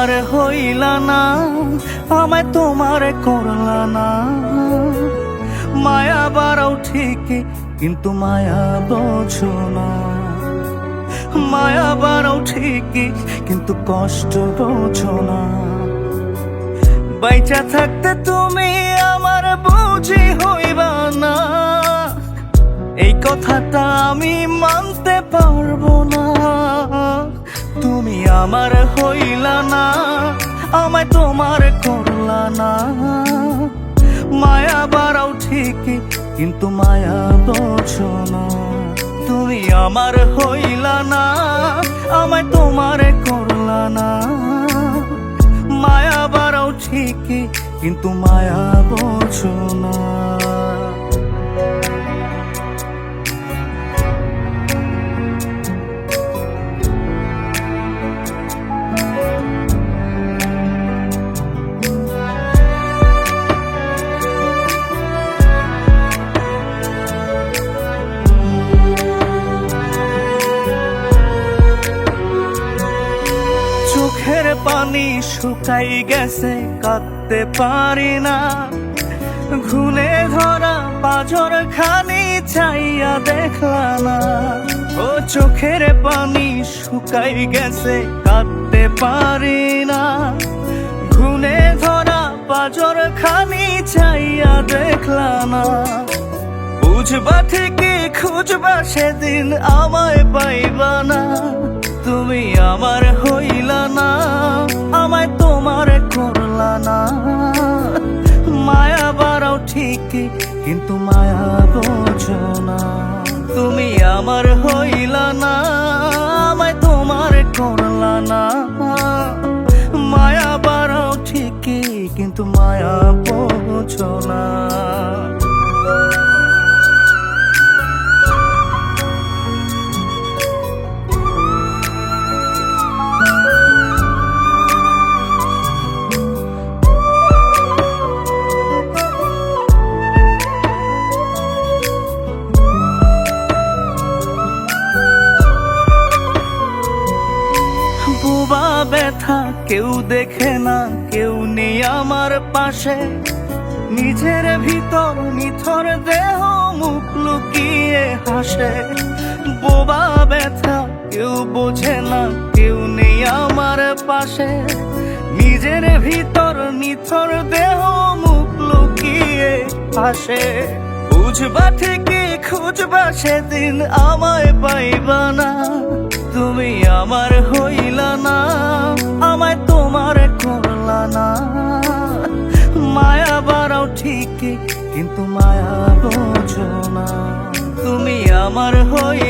আমার হইলা না, আমায় তোমার করলা না। মায়া বাড়াও ঠিকই, কিন্তু মায়া বোঝো না। মায়া বাড়াও ঠিকই, কিন্তু কষ্ট বোঝো না। বাইচা থাকতে তুমি আমার বুঝি হইবা না। এই কথাটা আমি মানতে পারব না। আমার হইলা না, আমায় তোমার করলা না। মায়া বাড়াও ঠিকই, কিন্তু মায়া বোঝো না তুমি আমার হইলা না, আমায় তোমার করলা না। মায়া বাড়াও ঠিকই, কিন্তু মায়া বোঝো না পানি শুকাই গেছে, কাঁদতে পারি না। ঘুনে ধরা পাজর খানি চাইয়া দেখলা না। ও চোখের পানি শুকাই গেছে, কাঁদতে পারি না। ঘুনে ধরা পাজর খানি চাইয়া দেখলা না। বুঝবা থেকে খুঁজবা সেদিন আমায় পাইবা না। তুমি আমার না। মায়া বাড়াও ঠিকই কিন্তু মায়া বোঝো না। তুমি আমার বুবা ব্যথা কেউ দেখে না, কেউ নেই আমার পাশে। নিজের ভিতর নিথর দেহ মুখ লুকিয়ে হাসে। বোবা ব্যথা কেউ বোঝে না, কেউ নেই আমার পাশে। নিজের ভিতর নিথর দেহ মুখ লুকিয়ে হাসে। বুঝবা ঠিকই, খুঁজবা সেদিন আমায় পাইবা না। তুমি আমার হইলা না, আমায় তোমার করলা না। মায়া বাড়াও ঠিকই, কিন্তু মায়া বোঝো না। তুমি আমার হইলা না